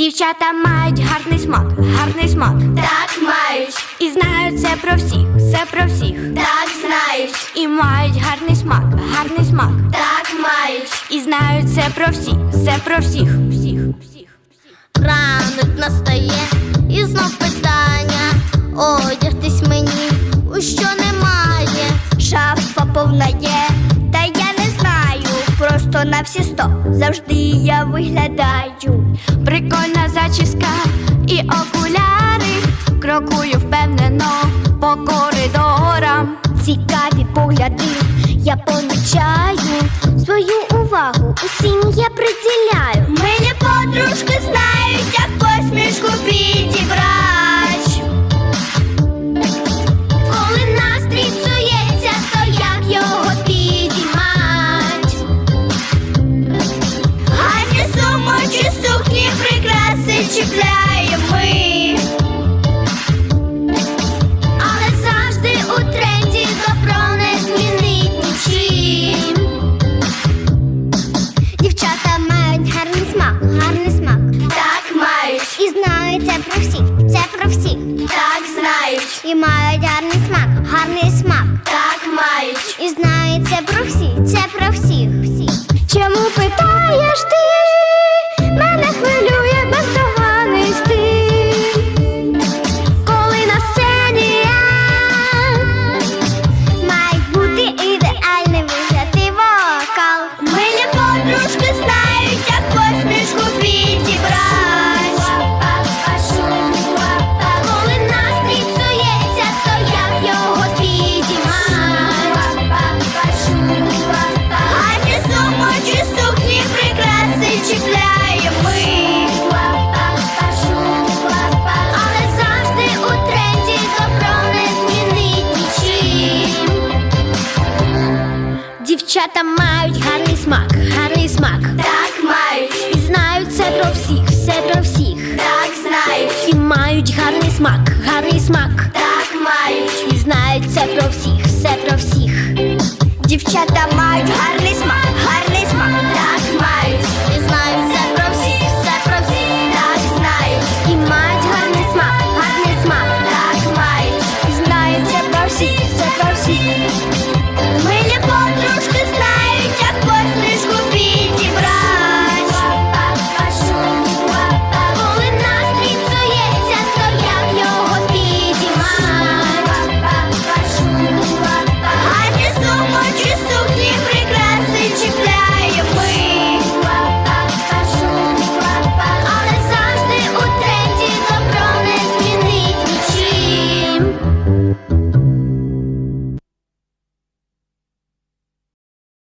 Дівчата мають гарний смак, гарний смак. Так мають, І знають це про всіх, все про всіх. так знають, І мають гарний смак, гарний смак. так мають. І знають це про всіх, все про всіх. Всіх, всіх. Ранок настає, і знов всі сто завжди я виглядаю. Прикольна зачіска і окуляри. Крокую впевнено по коридорам. Цікаві погляди я помічаю. Свою увагу усім я приділяю. Мені подружки знають, як посмішку підібрать. Чіпляємо ми. Але завжди у тренді добро не змінить нічим. Дівчата мають гарний смак, гарний смак. Так мають. І знають це про всіх, це про всіх. Так знають. І мають гарний смак, гарний смак. Так мають. І знають це про всіх, це про всіх. всіх. Чому питаєш ти? дівчата мають гарний смак, гарний смак. Так мають. І знають все про всіх, все про всіх. Так знають. І мають гарний смак, гарний смак. Так мають. І знають все про всіх, все про всіх. Дівчата